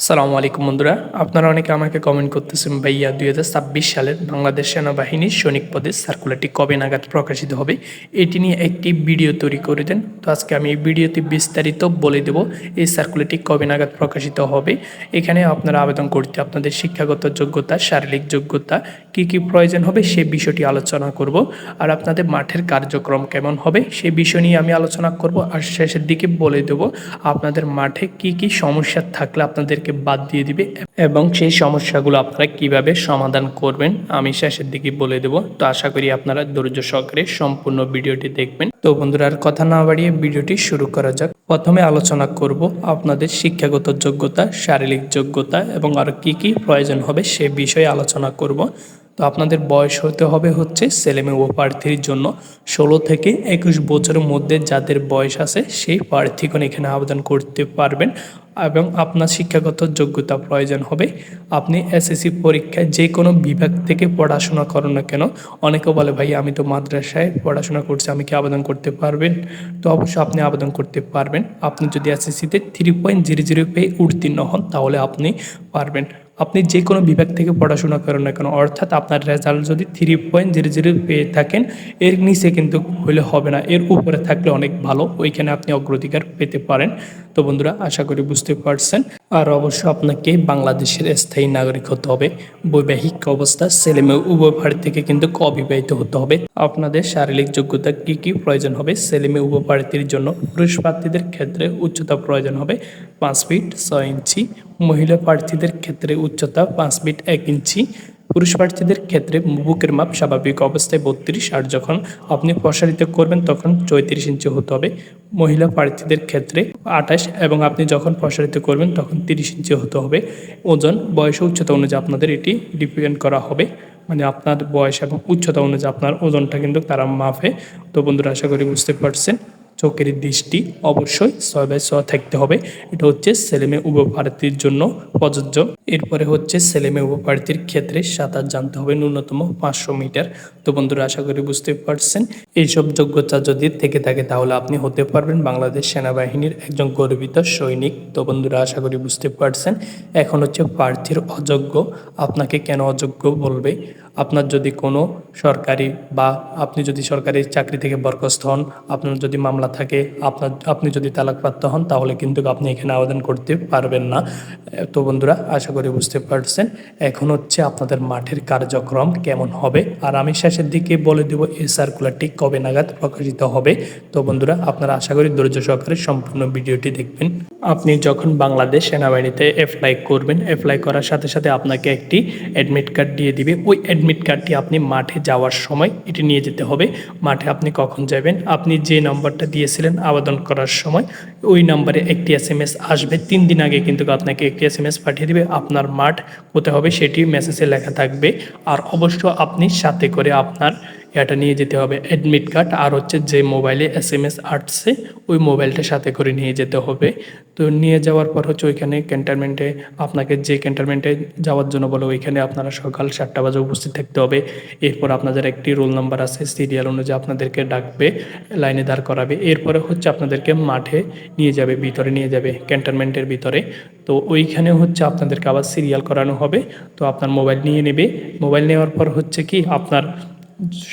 আসসালামু আলাইকুম বন্ধুরা। আপনারা অনেকে আমাকে কমেন্ট করতেছেন, ভাইয়া, দুই হাজার ছাব্বিশ সালের বাংলাদেশ সেনাবাহিনীর সৈনিক পদে সার্কুলারটি কবে নাগাদ প্রকাশিত হবে? এটি নিয়ে একটি ভিডিও তৈরি করে দেন। তো আজকে আমি এই ভিডিওতে বিস্তারিত বলে দেব এই সার্কুলারটি কবে নাগাদ প্রকাশিত হবে। এখানে আপনারা আবেদন করতে আপনাদের শিক্ষাগত যোগ্যতা, শারীরিক যোগ্যতা, কি কি প্রয়োজন হবে সে বিষয়টি আলোচনা করব। আর আপনাদের মাঠের কার্যক্রম কেমন হবে সে বিষয় নিয়ে আমি আলোচনা করব। আর শেষের দিকে বলে দেব আপনাদের মাঠে কি কি সমস্যা থাকলে আপনাদেরকে বাদ দিয়ে দিবে এবং সেই সমস্যাগুলো আপনারা কীভাবে সমাধান করবেন, আমি শেষের দিকে বলে দেব। তো আশা করি আপনারা ধৈর্য সহকারে সম্পূর্ণ ভিডিওটি দেখবেন। তো বন্ধুরা, আর কথা না বাড়িয়ে ভিডিওটি শুরু করা যাক। প্রথমে আলোচনা করব আপনাদের শিক্ষাগত যোগ্যতা, শারীরিক যোগ্যতা এবং আর কি কি প্রয়োজন হবে সে বিষয়ে আলোচনা করব। তো আপনাদের বয়স হতে হবে হচ্ছে ছেলেমেয়ে ও প্রার্থীর জন্য ষোলো থেকে একুশ বছরের মধ্যে যাদের বয়স আছে সেই প্রার্থীগণ এখানে আবেদন করতে পারবেন এবং আপনার শিক্ষাগত যোগ্যতা প্রয়োজন হবে। আপনি এসএসসি পরীক্ষায় যে কোনো বিভাগ থেকে পড়াশোনা করেন না কেন, অনেকে বলে, ভাই, আমি তো মাদ্রাসায় পড়াশোনা করছি, আমি কি আবেদন করতে পারবেন? তো অবশ্যই আপনি আবেদন করতে পারবেন। আপনি যদি এসএসসিতে থ্রি পয়েন্ট জিরো জিরো পেয়ে উত্তীর্ণ হন, তাহলে আপনি পারবেন। আপনি যে কোনো বিভাগ থেকে পড়াশোনা করেন না কেন, অর্থাৎ আপনার রেজাল্ট যদি থ্রি পয়েন্ট জিরো জিরো পেয়ে থাকেন, এর নিচে কিন্তু হলে হবে না, এর উপরে থাকলে অনেক ভালো, ওইখানে আপনি অগ্রাধিকার পেতে পারেন। তো বন্ধুরা, আশা করি বুঝতে পারছেন। আর অবশ্য আপনাকে বাংলাদেশের স্থায়ী নাগরিক হতে হবে। বৈবাহিক অবস্থা, ছেলে মেয়ে উভয় ভাড়ি থেকে কিন্তু অবিবাহিত হতে হবে। আপনাদের শারীরিক যোগ্যতা কি কি প্রয়োজন হবে? ছেলে মেয়ে উভয় প্রার্থীর জন্য পুরুষ প্রার্থীদের ক্ষেত্রে উচ্চতা প্রয়োজন হবে। পাঁচ ফিট ছয় ইঞ্চি। মহিলা প্রার্থীদের ক্ষেত্রে উচ্চতা পাঁচ ফিট এক ইঞ্চি। পুরুষ প্রার্থীদের ক্ষেত্রে বুকের মাপ স্বাভাবিক অবস্থায় বত্রিশ। আর যখন আপনি প্রসারিত করবেন, তখন চৌত্রিশ ইঞ্চি হতে হবে। মহিলা প্রার্থীদের ক্ষেত্রে আঠাশ এবং আপনি যখন প্রসারিত করবেন, তখন তিরিশ ইঞ্চি হতে হবে। ওজন, বয়স উচ্চতা অনুযায়ী আপনাদের এটি ডিপেন্ড করা হবে। মানে আপনার বয়স এবং উচ্চতা অনুযায়ী আপনার ওজনটা কিন্তু তারা মাপে। তো বন্ধুরা, আশা করি বুঝতে পারছেন। চোখের দৃষ্টি অবশ্যই ছয় বাই ছয় থাকতে হবে। এটা হচ্ছে ছেলেমেয়ে উপপ্রার্থীর জন্য প্রযোজ্য। এরপরে হচ্ছে ছেলেমেয়ে উপপ্রার্থীর ক্ষেত্রে সাঁতার জানতে হবে, ন্যূনতম পাঁচশো মিটার। তো বন্ধুরা, আশা করি বুঝতে পারছেন। এইসব যোগ্যতা যদি থেকে থাকে, তাহলে আপনি হতে পারবেন বাংলাদেশ সেনাবাহিনীর একজন গর্বিত সৈনিক। তো বন্ধুরা, আশা করি বুঝতে পারছেন। এখন হচ্ছে প্রার্থীর অযোগ্য। আপনাকে কেন অযোগ্য বলবে? আপনার যদি কোনো সরকারি বা আপনি যদি সরকারি চাকরি থেকে বরখাস্ত হন, আপনার যদি মামলা থাকে, আপনার, আপনি যদি তালাকপ্রাপ্ত হন, তাহলে কিন্তু আপনি এখানে আবেদন করতে পারবেন না। তো বন্ধুরা, আশা করি বুঝতে পারছেন। এখন হচ্ছে আপনাদের মাঠের কার্যক্রম কেমন হবে। আর আমি শেষের দিকে বলে দেব, এই সার্কুলারটি কবে নাগাদ প্রকাশিত হবে। তো বন্ধুরা, আপনারা আশা করি ধৈর্য সহকারে সম্পূর্ণ ভিডিওটি দেখবেন। আপনি যখন বাংলাদেশ সেনাবাহিনীতে অ্যাপ্লাই করবেন অ্যাপ্লাই করার সাথে সাথে আপনাকে একটি অ্যাডমিট কার্ড দিয়ে দিবে। ওই অ্যাডমিট কার্ডটি আপনি মাঠে যাওয়ার সময় এটি নিয়ে যেতে হবে। মাঠে আপনি কখন যাবেন? আপনি যে নম্বরটা দিয়েছিলেন আবেদন করার সময়, ওই নম্বরে একটি এস এম এস আসবে। তিন দিন আগে কিন্তু আপনাকে একটি এস এম এস পাঠিয়ে দেবে। আপনার মাঠ কোথায় হবে সেটি মেসেজে লেখা থাকবে। আর অবশ্য আপনি সাথে করে আপনার এটা নিয়ে যেতে হবে। অ্যাডমিট কার্ড আর হচ্ছে যে মোবাইলে এস এম এস আসছে, ওই মোবাইলটা সাথে করে নিয়ে যেতে হবে। তো নিয়ে যাওয়ার পর হচ্ছে ওইখানে ক্যান্টনমেন্টে আপনাকে যে ক্যান্টনমেন্টে যাওয়ার জন্য বলে ওইখানে আপনারা সকাল সাতটা বাজে উপস্থিত থাকতে হবে। এরপর আপনাদের একটি রোল নাম্বার আছে সিরিয়াল অনুযায়ী আপনাদেরকে ডাকবে, লাইনে দাঁড় করাবে। এরপরে হচ্ছে আপনাদেরকে মাঠে নিয়ে যাবে, ভিতরে নিয়ে যাবে ক্যান্টনমেন্টের ভিতরে। তো ওইখানে হচ্ছে আপনাদেরকে আবার সিরিয়াল করানো হবে। তো আপনার মোবাইল নিয়ে নেবে। মোবাইল নেওয়ার পর হচ্ছে কি আপনার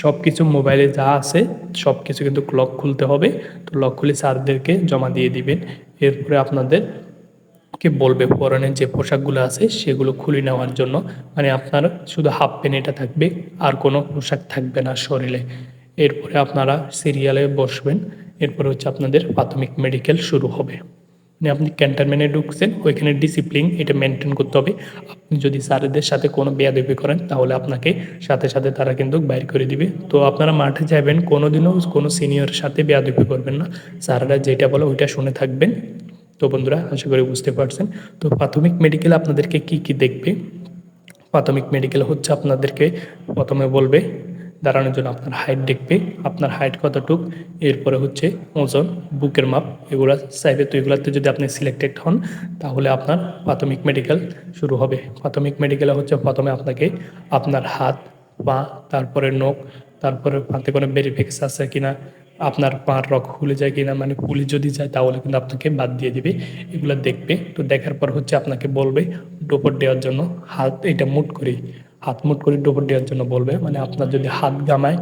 সব কিছু মোবাইলে যা আছে সব কিছু কিন্তু লক খুলতে হবে। তো লক খুলে স্যারদেরকে জমা দিয়ে দিবেন। এরপরে আপনাদের কে বলবে পরনের যে পোশাকগুলো আছে, সেগুলো খুলে নেওয়ার জন্য। মানে আপনার শুধু হাফ প্যান্ট এটা থাকবে, আর কোনো পোশাক থাকবে না শরীরে। এরপরে আপনারা সিরিয়ালে বসবেন। এরপরে হচ্ছে আপনাদের প্রাথমিক মেডিকেল শুরু হবে। মানে আপনি ক্যান্টনমেন্টে ঢুকছেন, ওইখানে ডিসিপ্লিন এটা মেনটেন করতে হবে। আপনি যদি স্যারেদের সাথে কোনো বেয়াদবি করেন, তাহলে আপনাকে সাথে সাথে তারা কিন্তু বাইর করে দিবে। তো আপনারা মাঠে যাবেন কোনো দিনও কোনো সিনিয়র সাথে বেয়াদবি করবেন না। স্যাররা যেটা বলে ওইটা শুনে থাকবেন। তো বন্ধুরা, আশা করি বুঝতে পারছেন। তো প্রাথমিক মেডিকেল আপনাদেরকে কি কি দেখবে? প্রাথমিক মেডিকেল হচ্ছে আপনাদেরকে প্রথমে বলবে দাঁড়ানোর জন্য আপনার হাইট দেখবে, আপনার হাইট কতটুক, এরপরে হচ্ছে ওজন, বুকের মাপ, এগুলো চাইবে তো এগুলোতে যদি আপনি সিলেক্টেড হন, তাহলে আপনার প্রাথমিক মেডিকেল শুরু হবে। প্রাথমিক মেডিকেলে হচ্ছে প্রথমে আপনাকে আপনার হাত, পা, তারপরে নখ, তারপরে হাতে কোনো ভেরিফিক্স আছে কিনা, আপনার পাঁর রক খুলে যায় কিনা মানে ফুলে যদি যায়, তাহলে কিন্তু আপনাকে বাদ দিয়ে দিবে। এগুলো দেখবে, তো দেখার পর হচ্ছে আপনাকে বলবে ডোপর দেওয়ার জন্য হাত এটা মুট করে হাত মুট করে ডোবর দেওয়ার জন্য বলবে মানে আপনার যদি হাত গামায়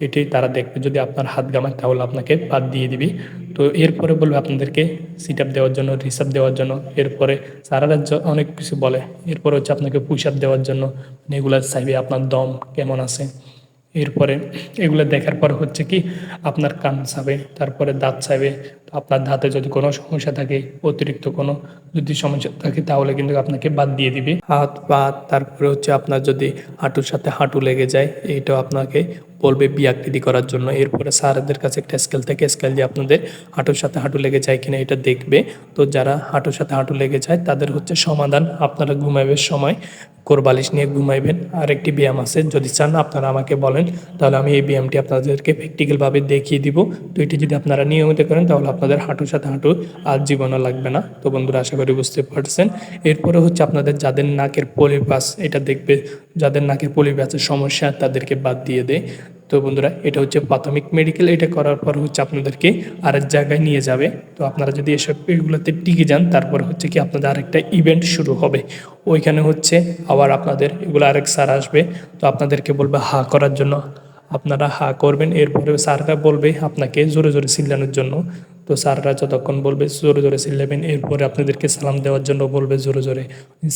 এটাই তারা দেখবে। যদি আপনার হাত গামায় তাহলে আপনাকে বাদ দিয়ে দিবি। তো এরপরে বলবে আপনাদেরকে সিট আপ দেওয়ার জন্য রিসাপ দেওয়ার জন্য। এরপরে সারা রাজ্য অনেক কিছু বলে। এরপরে হচ্ছে আপনাকে পুশ আপ দেওয়ার জন্য। মানে এগুলো চাইবে আপনার দম কেমন আছে। এরপরে এগুলো দেখার পর হচ্ছে কি আপনার কান চাবে, তারপরে দাঁত তো আপনার দাঁতে যদি কোনো সমস্যা থাকে, অতিরিক্ত কোনো যদি সমস্যা থাকে তাহলে কিন্তু আপনাকে বাদ দিয়ে দিবে। হাত, পা, তারপরে হচ্ছে আপনার যদি হাঁটুর সাথে হাঁটু লেগে যায়, এইটাও আপনাকে বলবে বিয়াকৃতি করার জন্য। এরপরে স্যারদের কাছে একটা স্কেল থেকে স্কেল দিয়ে আপনাদের হাঁটুর সাথে হাঁটু লেগে যায় কিনা এটা দেখবে। তো যারা হাঁটুর সাথে হাঁটু লেগে যায়, তাদের হচ্ছে সমাধান, আপনারা ঘুমাইবের সময় কোরবালিশ নিয়ে ঘুমাইবেন। আর একটি ব্যায়াম আছে। যদি চান আপনারা আমাকে বলেন, তাহলে আমি এই ব্যায়ামটি আপনাদেরকে প্র্যাকটিক্যালভাবে দেখিয়ে দিব। তো এটি যদি আপনারা নিয়মিত করেন, তাহলে আপনাদের হাঁটুর সাথে হাঁটু আর জীবনও লাগবে না। তো বন্ধুরা, আশা করি বুঝতে পারছেন। এরপরে হচ্ছে আপনাদের যাদের নাকের পলিপাস এটা দেখবে। যাদের নাকের পলিপাসের সমস্যা, তাদেরকে বাদ দিয়ে দেয়। তো বন্ধুরা, এটা হচ্ছে প্রাথমিক মেডিকেল এটা করার পর হচ্ছে আপনাদেরকে আরেক জায়গায় নিয়ে যাবে। তো আপনারা যদি এসব এগুলোতে টিকে যান, তারপর হচ্ছে কি আপনাদের আরেকটা ইভেন্ট শুরু হবে। ওইখানে হচ্ছে আবার আপনাদের, এগুলো আরেক স্যার আসবে। তো আপনাদেরকে বলবে, হা করার জন্য। আপনারা হা করবেন, এরপরে স্যাররা বলবে আপনাকে জোরে জোরে চিল্লানোর জন্য। তো স্যাররা যতক্ষণ বলবে জোরে জোরে চিল্লাবেন, এরপরে আপনাদেরকে সালাম দেওয়ার জন্য বলবে জোরে জোরে।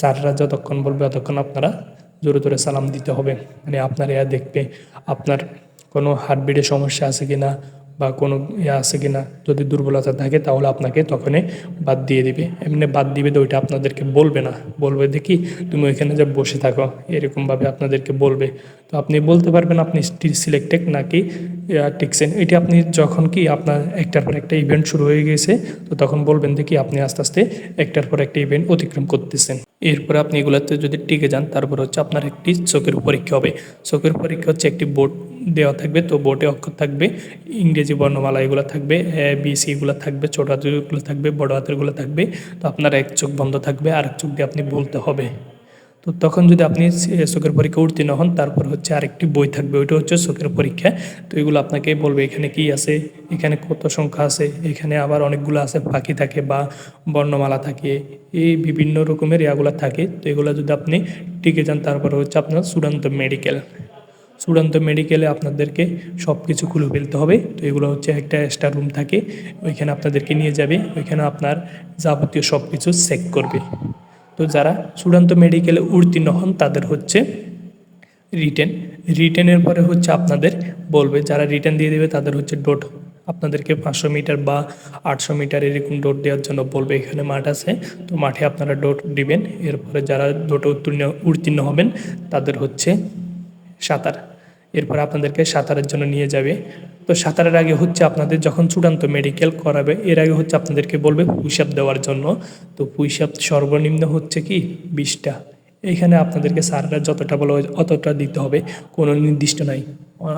স্যাররা যতক্ষণ বলবে, ততক্ষণ আপনারা জোরে জোরে সালাম দিতে হবে। মানে আপনার ইয়া দেখবে আপনার কোনো হার্টবিটের সমস্যা আছে কি না বা কোনো ইয়ে আছে কি না যদি দুর্বলতা থাকে তাহলে আপনাকে তখনই বাদ দিয়ে দিবে। এমনি বাদ দিবে তো ওইটা আপনাদেরকে বলবে না। বলবে দেখি তুমি ওইখানে যে বসে থাকো, এরকমভাবে আপনাদেরকে বলবে। তো আপনি বলতে পারবেন আপনি সিলেক্টেড নাকি টিকছেন। এটি আপনি যখন কি আপনার একটার পর একটা ইভেন্ট শুরু হয়ে গেছে, তো তখন বলবেন দেখি আপনি আস্তে আস্তে একটার পর একটা ইভেন্ট অতিক্রম করতেছেন। এরপরে আপনি এগুলোতে যদি টিকে যান, তারপর হচ্ছে আপনার একটি চোখের পরীক্ষা হবে। চোখের পরীক্ষা হচ্ছে একটি বোর্ড দেওয়া থাকবে, তো বোর্ডে অক্ষর থাকবে, ইংরেজি বর্ণমালা এগুলো থাকবে, এ, বি, সি এগুলো থাকবে, ছোট হাতেরগুলো থাকবে, বড়ো হাতেরগুলো থাকবে, তো আপনার এক চোখ বন্ধ থাকবে আর এক চোখ দিয়ে আপনি বলতে হবে। তো তখন যদি আপনি চোখের পরীক্ষা উত্তীর্ণ হন, তারপর হচ্ছে আরেকটি বই থাকবে, ওইটা হচ্ছে চোখের পরীক্ষা। তো এগুলো আপনাকে বলবে, এখানে কি আছে, এখানে কত সংখ্যা আছে, এখানে আবার অনেকগুলো আছে, পাখি থাকে বা বর্ণমালা থাকে, এই বিভিন্ন রকমের ইয়াগুলো থাকে। তো এগুলো যদি আপনি টিকে যান, তারপর হচ্ছে আপনার চূড়ান্ত মেডিকেল। চূড়ান্ত মেডিকেলে আপনাদেরকে সব কিছু খুলে ফেলতে হবে। তো এগুলো হচ্ছে একটা এক্সট্রা রুম থাকে, ওইখানে আপনাদেরকে নিয়ে যাবে, ওইখানে আপনার যাবতীয় সব কিছু চেক করবে। তো যারা চূড়ান্ত মেডিকেলে উত্তীর্ণ হন, তাদের হচ্ছে রিটেন রিটেনের পরে হচ্ছে আপনাদের বলবে, যারা রিটেন দিয়ে দেবে, তাদের হচ্ছে ডোট আপনাদেরকে পাঁচশো মিটার বা আটশো মিটার এরকম ডোট দেওয়ার জন্য বলবে, এখানে মাঠ আছে। তো মাঠে আপনারা ডোট দিবেন। এরপরে যারা ডোটে উত্তীর্ণ উত্তীর্ণ হবেন, তাদের হচ্ছে সাঁতার। এরপর আপনাদেরকে সাঁতারের জন্য নিয়ে যাবে। তো সাঁতারের আগে হচ্ছে আপনাদের যখন চূড়ান্ত মেডিকেল করাবে, এর আগে হচ্ছে আপনাদেরকে বলবে পুষাপ দেওয়ার জন্য। তো পুষাপ সর্বনিম্ন হচ্ছে কি বিশটা। এইখানে আপনাদেরকে স্যাররা যতটা বলো অতটা দিতে হবে, কোনো নির্দিষ্ট নাই।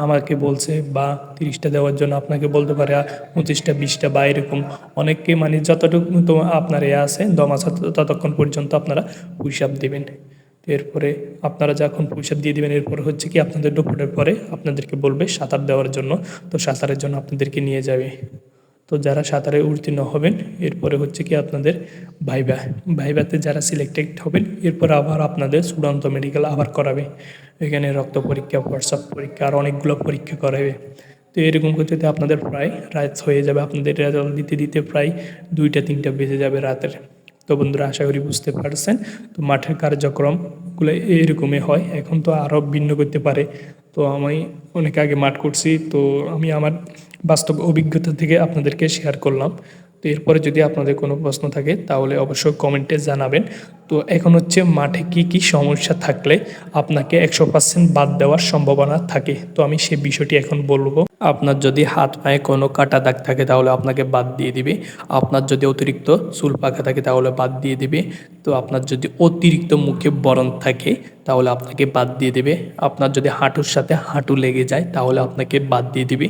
আমাকে বলছে বা তিরিশটা দেওয়ার জন্য আপনাকে বলতে পারে পঁচিশটা, বিশটা বা এরকম। অনেককে মানে যতটুকু তো আপনার এ আছে, দম আছে, ততক্ষণ পর্যন্ত আপনারা পুষাপ দেবেন। এরপরে আপনারা যখন পুষাপ দিয়ে দেবেন, এরপরে হচ্ছে কি আপনাদের দুপুরের পরে আপনাদেরকে বলবে সাঁতার দেওয়ার জন্য। তো সাঁতারের জন্য আপনাদেরকে নিয়ে যাবে। তো যারা সাঁতারে উত্তীর্ণ হবেন, এরপরে হচ্ছে কি আপনাদের ভাইবা, ভাইবাতে যারা সিলেক্টেড হবেন, এরপর আবার আপনাদের চূড়ান্ত মেডিকেল আবার করাবে। এখানে রক্ত পরীক্ষা হোয়াটসঅ্যাপ পরীক্ষা আর অনেকগুলো পরীক্ষা করাবে। তো এরকম করতে আপনাদের প্রায় রাত হয়ে যাবে। আপনাদের রেজাল্ট দিতে দিতে প্রায় দুইটা, তিনটা বেজে যাবে রাতের। তো বন্ধুরা, আশা করি বুঝতে পারছেন। তো মাঠের কার্যক্রমগুলো এরকমই হয়। এখন তো আরও ভিন্ন করতে পারে। তো আমি অনেক আগে মাঠ করছি। তো আমি আমার বাস্তব অভিজ্ঞতা থেকে আপনাদেরকে শেয়ার করলাম। তো এরপরে যদি আপনাদের কোনো প্রশ্ন থাকে, তাহলে অবশ্যই কমেন্টে জানাবেন। তো এখন হচ্ছে মাঠে কি কি সমস্যা থাকলে আপনাকে একশো পার্সেন্ট বাদ দেওয়ার সম্ভাবনা থাকে? তো আমি সে বিষয়টি এখন বলব। আপনার যদি হাত পায়ে কোনো কাটা দাগ থাকে তাহলে আপনাকে বাদ দিয়ে দিবে। আপনার যদি অতিরিক্ত চুল পাকা থাকে তাহলে বাদ দিয়ে দিবে। তো আপনার যদি অতিরিক্ত মুখে বরণ থাকে তাহলে আপনাকে বাদ দিয়ে দেবে। আপনার যদি হাঁটুর সাথে হাঁটু লেগে যায় তাহলে আপনাকে বাদ দিয়ে দিবে।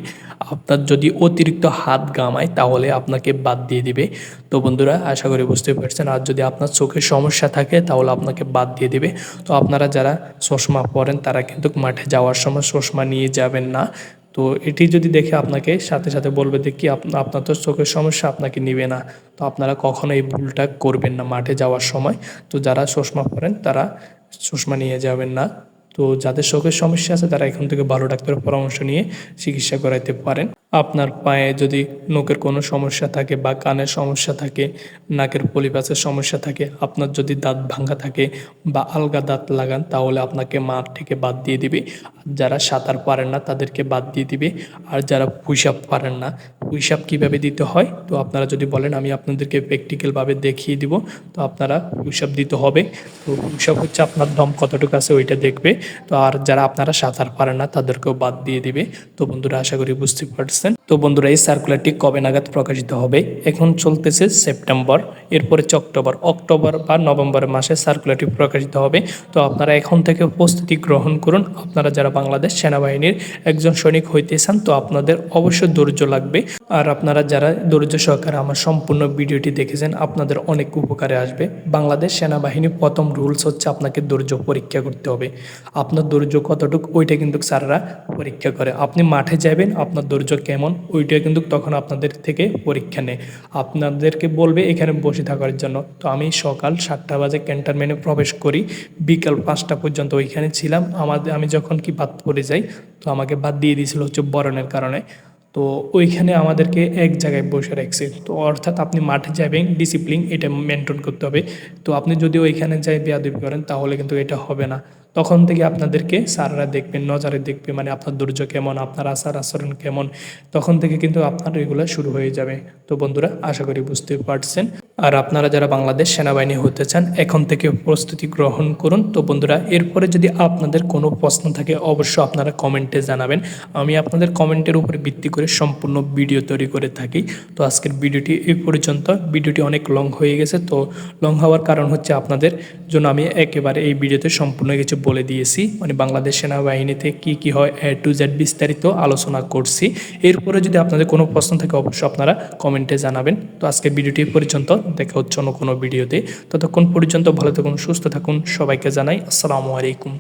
আপনার যদি অতিরিক্ত হাত গামায় তাহলে আপনাকে বাদ দিয়ে দিবে। তো বন্ধুরা, আশা করি বুঝতে পারছেন। আর যদি আপনার চোখের সমস্যা থাকে, তাহলে আপনাকে বাদ দিয়ে দেবে। তো আপনারা যারা চশমা পরেন, তারা কিন্তু মাঠে যাওয়ার সময় চশমা নিয়ে যাবেন না। তো এটি যদি দেখে আপনাকে সাথে সাথে বলবে যে, কি আপনার তো চোখের সমস্যা, আপনাকে নিবে না। তো আপনারা কখনো এই ভুলটা করবেন না মাঠে যাওয়ার সময়। তো যারা চশমা পরেন, তারা চশমা নিয়ে যাবেন না। তো যাদের চোখের সমস্যা আছে, তারা এখান থেকে ভালো ডাক্তারের পরামর্শ নিয়ে চিকিৎসা করাইতে পারেন। আপনার পায়ে যদি নখের কোনো সমস্যা থাকে বা কানের সমস্যা থাকে, নাকের পলিপাসের সমস্যা থাকে, আপনার যদি দাঁত ভাঙা থাকে বা আলগা দাঁত লাগান, তাহলে আপনাকে মাঠ থেকে বাদ দিয়ে দিবে। যারা সাঁতার পারেন না, তাদেরকে বাদ দিয়ে দিবে। আর যারা পুষাপ পারেন না পুষাপ কীভাবে দিতে হয়? তো আপনারা যদি বলেন, আমি আপনাদেরকে প্র্যাকটিক্যালভাবে দেখিয়ে দিব। তো আপনারা পুষাপ দিতে হবে। তো পুষাপ হচ্ছে আপনার দম কতটুকু আছে ওইটা দেখবে। তো আর যারা আপনারা সাঁতার পারেন না, তাদেরকেও বাদ দিয়ে দিবে। তো বন্ধুরা, আশা করি বুঝতে পারছেন তো বন্ধুরা, এই সার্কুলারটি কবে নাগাদ প্রকাশিত হবে? এখন চলতেছে সেপ্টেম্বর এরপরে অক্টোবর অক্টোবর বা নভেম্বর মাসে সার্কুলারটি প্রকাশিত হবে। তো আপনারা এখন থেকে প্রস্তুতি গ্রহণ করুন। আপনারা যারা বাংলাদেশ সেনাবাহিনীর একজন সৈনিক হইতে চান, তো আপনাদের অবশ্যই ধৈর্য লাগবে। আর আপনারা যারা ধৈর্য সহকারে আমার সম্পূর্ণ ভিডিওটি দেখেছেন, আপনাদের অনেক উপকারে আসবে। বাংলাদেশ সেনাবাহিনী প্রথম রুলস হচ্ছে আপনাকে ধৈর্য পরীক্ষা করতে হবে। আপনার ধৈর্য কতটুকু, ওইটা কিন্তু স্যাররা পরীক্ষা করে। আপনি মাঠে যাবেন, আপনার ধৈর্য কেমন? ওইটা কিন্তু তখন আপনাদের থেকে পরীক্ষা নেয়। আপনাদেরকে বলবে এখানে বসে থাকার জন্য। তো আমি সকাল সাতটা বাজে ক্যান্টনমেন্টে প্রবেশ করি। বিকাল পাঁচটা পর্যন্ত ওইখানে ছিলাম। আমাদের, আমি যখন কি বাদ পড়ে যাই, তো আমাকে বাদ দিয়ে দিয়েছিল হচ্ছে বরণের কারণে। তো ওইখানে আমাদেরকে এক জায়গায় বসে রাখছে। তো অর্থাৎ আপনি মাঠে যাবেন ডিসিপ্লিন এটা মেনটেন করতে হবে। তো আপনি যদি ওইখানে যাই বেয়াদবি করেন, তাহলে কিন্তু এটা হবে না। তখন থেকে আপনাদেরকে স্যাররা দেখবেন, নজরে দেখবে মানে আপনার ধৈর্য কেমন, আপনার আচার আচরণ কেমন, তখন থেকে কিন্তু আপনার এগুলো শুরু হয়ে যাবে। তো বন্ধুরা, আশা করি বুঝতে পারছেন। আর আপনারা যারা বাংলাদেশ সেনাবাহিনী হতে চান, এখন থেকে প্রস্তুতি গ্রহণ করুন। তো বন্ধুরা, এরপরে যদি আপনাদের কোনো প্রশ্ন থাকে, অবশ্যই আপনারা কমেন্টে জানাবেন। আমি আপনাদের কমেন্টের উপরে ভিত্তি করে সম্পূর্ণ ভিডিও তৈরি করে থাকি। তো আজকের ভিডিওটি এই পর্যন্ত। ভিডিওটি অনেক লং হয়ে গেছে, তো লং হওয়ার কারণ হচ্ছে আপনাদের জন্য আমি একেবারে এই ভিডিওতে সম্পূর্ণ কিছু বলে দিয়েছি মানে বাংলাদেশ সেনাবাহিনীতে কি কি হয়, এ টু জেড বিস্তারিত আলোচনা করছি। এরপরে যদি আপনাদের কোনো প্রশ্ন থাকে, অবশ্যই আপনারা কমেন্টে জানাবেন। তো আজকে ভিডিওটি পর্যন্ত, দেখা হচ্ছে অন্য কোনো ভিডিওতে। ততক্ষণ পর্যন্ত ভালো থাকুন, সুস্থ থাকুন, সবাইকে জানাই আসসালামু আলাইকুম।